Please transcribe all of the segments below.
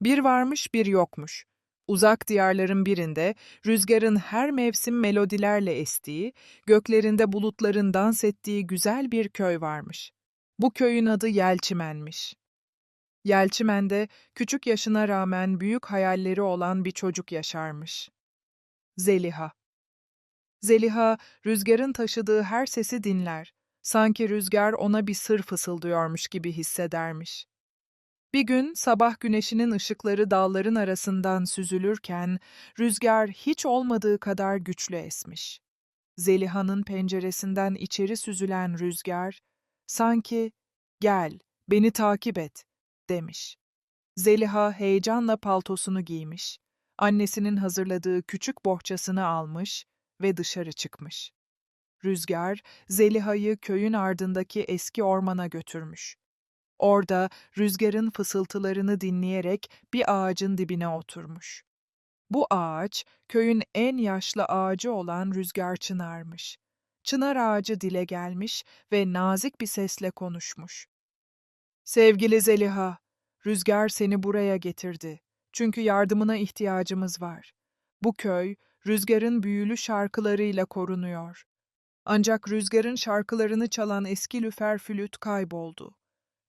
Bir varmış bir yokmuş. Uzak diyarların birinde rüzgarın her mevsim melodilerle estiği, göklerinde bulutların dans ettiği güzel bir köy varmış. Bu köyün adı Yelçimen'miş. Yelçimen'de küçük yaşına rağmen büyük hayalleri olan bir çocuk yaşarmış. Zeliha. Zeliha, rüzgarın taşıdığı her sesi dinler. Sanki rüzgar ona bir sır fısıldıyormuş gibi hissedermiş. Bir gün sabah güneşinin ışıkları dağların arasından süzülürken rüzgar hiç olmadığı kadar güçlü esmiş. Zeliha'nın penceresinden içeri süzülen rüzgar sanki "Gel, beni takip et." demiş. Zeliha heyecanla paltosunu giymiş. Annesinin hazırladığı küçük bohçasını almış ve dışarı çıkmış. Rüzgar Zeliha'yı köyün ardındaki eski ormana götürmüş. Orada rüzgarın fısıltılarını dinleyerek bir ağacın dibine oturmuş. Bu ağaç köyün en yaşlı ağacı olan rüzgar çınarmış. Çınar ağacı dile gelmiş ve nazik bir sesle konuşmuş. Sevgili Zeliha, rüzgar seni buraya getirdi. Çünkü yardımına ihtiyacımız var. Bu köy rüzgarın büyülü şarkılarıyla korunuyor. Ancak rüzgarın şarkılarını çalan eski lüfer flüt kayboldu.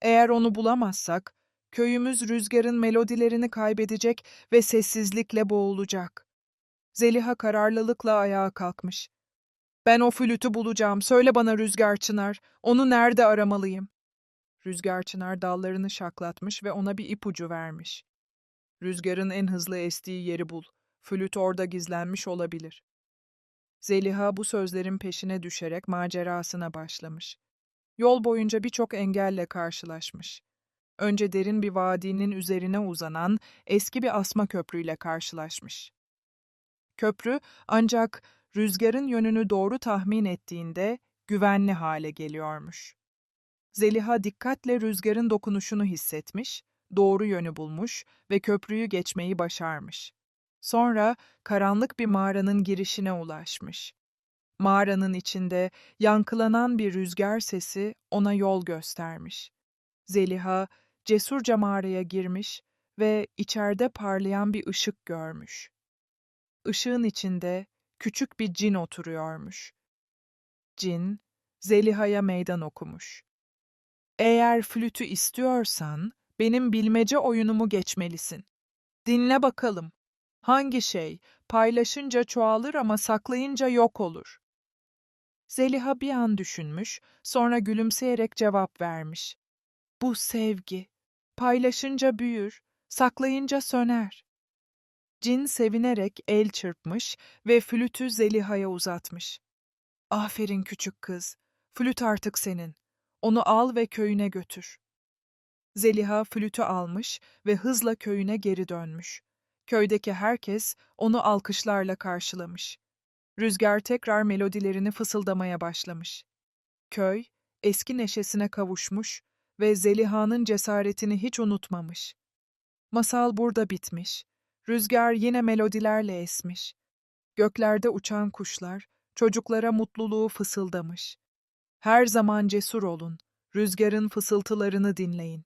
Eğer onu bulamazsak, köyümüz rüzgarın melodilerini kaybedecek ve sessizlikle boğulacak. Zeliha kararlılıkla ayağa kalkmış. Ben o flütü bulacağım. Söyle bana Rüzgar Çınar, onu nerede aramalıyım? Rüzgar Çınar dallarını şaklatmış ve ona bir ipucu vermiş. Rüzgarın en hızlı estiği yeri bul. Flüt orada gizlenmiş olabilir. Zeliha bu sözlerin peşine düşerek macerasına başlamış. Yol boyunca birçok engelle karşılaşmış. Önce derin bir vadinin üzerine uzanan eski bir asma köprüyle karşılaşmış. Köprü ancak rüzgarın yönünü doğru tahmin ettiğinde güvenli hale geliyormuş. Zeliha dikkatle rüzgarın dokunuşunu hissetmiş, doğru yönü bulmuş ve köprüyü geçmeyi başarmış. Sonra karanlık bir mağaranın girişine ulaşmış. Mağaranın içinde yankılanan bir rüzgar sesi ona yol göstermiş. Zeliha cesurca mağaraya girmiş ve içeride parlayan bir ışık görmüş. Işığın içinde küçük bir cin oturuyormuş. Cin, Zeliha'ya meydan okumuş. Eğer flütü istiyorsan, benim bilmece oyunumu geçmelisin. Dinle bakalım. Hangi şey paylaşınca çoğalır ama saklayınca yok olur? Zeliha bir an düşünmüş, sonra gülümseyerek cevap vermiş. Bu sevgi. Paylaşınca büyür, saklayınca söner. Cin sevinerek el çırpmış ve flütü Zeliha'ya uzatmış. Aferin küçük kız, flüt artık senin. Onu al ve köyüne götür. Zeliha flütü almış ve hızla köyüne geri dönmüş. Köydeki herkes onu alkışlarla karşılamış. Rüzgar tekrar melodilerini fısıldamaya başlamış. Köy eski neşesine kavuşmuş ve Zeliha'nın cesaretini hiç unutmamış. Masal burada bitmiş. Rüzgar yine melodilerle esmiş. Göklerde uçan kuşlar çocuklara mutluluğu fısıldamış. Her zaman cesur olun. Rüzgarın fısıltılarını dinleyin.